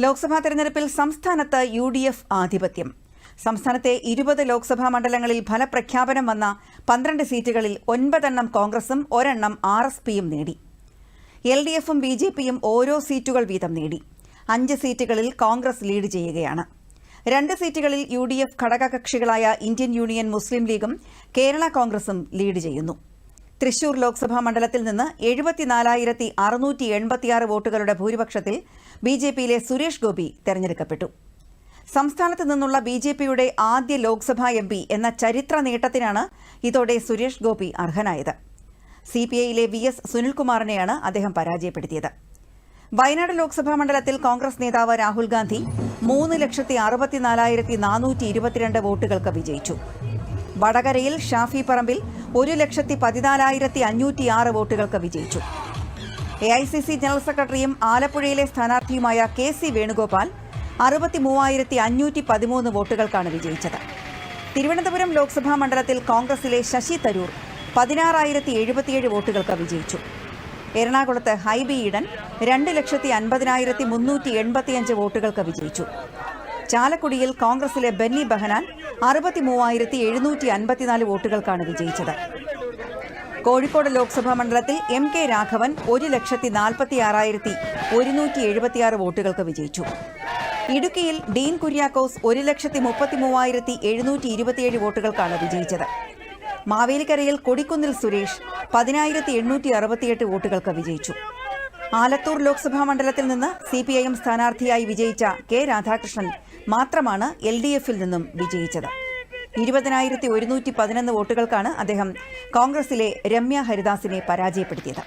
ലോക്സഭാ തെരഞ്ഞെടുപ്പിൽ സംസ്ഥാനത്ത് U D F ആധിപത്യം. സംസ്ഥാനത്തെ ഇരുപത് ലോക്സഭാ മണ്ഡലങ്ങളിൽ ഫലപ്രഖ്യാപനം വന്ന പന്ത്രണ്ട് സീറ്റുകളിൽ ഒൻപതെണ്ണം കോൺഗ്രസും ഒരെണ്ണം ആർ എസ് പിയും നേടി. എൽ ഡി എഫും ബി ജെ പിയും ഓരോ സീറ്റുകൾ വീതം നേടി. അഞ്ച് സീറ്റുകളിൽ കോൺഗ്രസ് ലീഡ് ചെയ്യുകയാണ്. രണ്ട് സീറ്റുകളിൽ യു ഡി എഫ് ഘടകകക്ഷികളായ ഇന്ത്യൻ യൂണിയൻ മുസ്ലിം ലീഗും കേരള കോൺഗ്രസും ലീഡ് ചെയ്യുന്നു. തൃശൂർ ലോക്സഭാ മണ്ഡലത്തിൽ നിന്ന് എഴുപത്തിനാലായിരത്തി അറുന്നൂറ്റി എൺപത്തിയാറ് വോട്ടുകളുടെ ഭൂരിപക്ഷത്തിൽ ബി ജെ പിയിലെ സുരേഷ് ഗോപി തെരഞ്ഞെടുക്കപ്പെട്ടു. സംസ്ഥാനത്ത് നിന്നുള്ള ബി ജെ പിയുടെ ആദ്യ ലോക്സഭാ എം പി എന്ന ചരിത്ര നേട്ടത്തിനാണ് ഇതോടെ സുരേഷ് ഗോപി അർഹനായത്. സി പി ഐയിലെ വി എസ് സുനിൽകുമാറിനെയാണ് അദ്ദേഹം പരാജയപ്പെടുത്തിയത്. വയനാട് ലോക്സഭാ മണ്ഡലത്തിൽ കോൺഗ്രസ് നേതാവ് രാഹുൽ ഗാന്ധി മൂന്ന് ലക്ഷത്തി അറുപത്തിനാലായിരത്തി നാനൂറ്റി ഇരുപത്തിരണ്ട് വോട്ടുകൾക്ക് വിജയിച്ചു. വടകരയിൽ ഷാഫി പറമ്പിൽ ഒരു ലക്ഷത്തി പതിനാലായിരത്തി അഞ്ഞൂറ്റി ആറ് വോട്ടുകൾക്ക് വിജയിച്ചു. A I C C general സെക്രട്ടറിയും ആലപ്പുഴയിലെ സ്ഥാനാർത്ഥിയുമായ കെ സി വേണുഗോപാൽ അറുപത്തി മൂവായിരത്തി അഞ്ഞൂറ്റി പതിമൂന്ന് വോട്ടുകൾക്കാണ് വിജയിച്ചത്. തിരുവനന്തപുരം ലോക്സഭാ മണ്ഡലത്തിൽ കോൺഗ്രസിലെ ശശി തരൂർ പതിനാറായിരത്തി എഴുപത്തിയേഴ് വോട്ടുകൾക്ക് വിജയിച്ചു. എറണാകുളത്ത് ഹൈബി ഈഡൻ രണ്ട് ലക്ഷത്തി അൻപതിനായിരത്തി മുന്നൂറ്റി എൺപത്തിയഞ്ച് വോട്ടുകൾക്ക് വിജയിച്ചു. ചാലക്കുടിയിൽ കോൺഗ്രസിലെ ബെന്നി ബെഹനാൻ അറുപത്തി മൂവായിരത്തി എഴുന്നൂറ്റി അൻപത്തിനാല് വോട്ടുകൾക്കാണ് വിജയിച്ചത്. കോഴിക്കോട് ലോക്സഭാ മണ്ഡലത്തിൽ എം കെ രാഘവൻ ഒരു ലക്ഷത്തി നാൽപ്പത്തി ആറായിരത്തി ഒരുന്നൂറ്റി എഴുപത്തിയാറ് വോട്ടുകൾക്ക് വിജയിച്ചു. ഇടുക്കിയിൽ ഡീൻ കുര്യാക്കോസ് ഒരു ലക്ഷത്തി മുപ്പത്തി മൂവായിരത്തി എഴുന്നൂറ്റി ഇരുപത്തിയേഴ് വോട്ടുകൾക്കാണ് വിജയിച്ചത്. മാവേലിക്കരയിൽ കൊടിക്കുന്നിൽ സുരേഷ് പതിനായിരത്തി എണ്ണൂറ്റി അറുപത്തിയെട്ട് വോട്ടുകൾക്ക് വിജയിച്ചു. ആലത്തൂർ ലോക്സഭാ മണ്ഡലത്തിൽ നിന്ന് സി പി ഐ എം സ്ഥാനാർത്ഥിയായി വിജയിച്ച കെ രാധാകൃഷ്ണൻ മാത്രമാണ് എൽ ഡി എഫിൽ നിന്നും വിജയിച്ചത്. ഇരുപതിനായിരത്തി ഒരുന്നൂറ്റി പതിനൊന്ന് വോട്ടുകൾക്കാണ് അദ്ദേഹം കോൺഗ്രസിലെ രമ്യ ഹരിദാസിനെ പരാജയപ്പെടുത്തിയത്.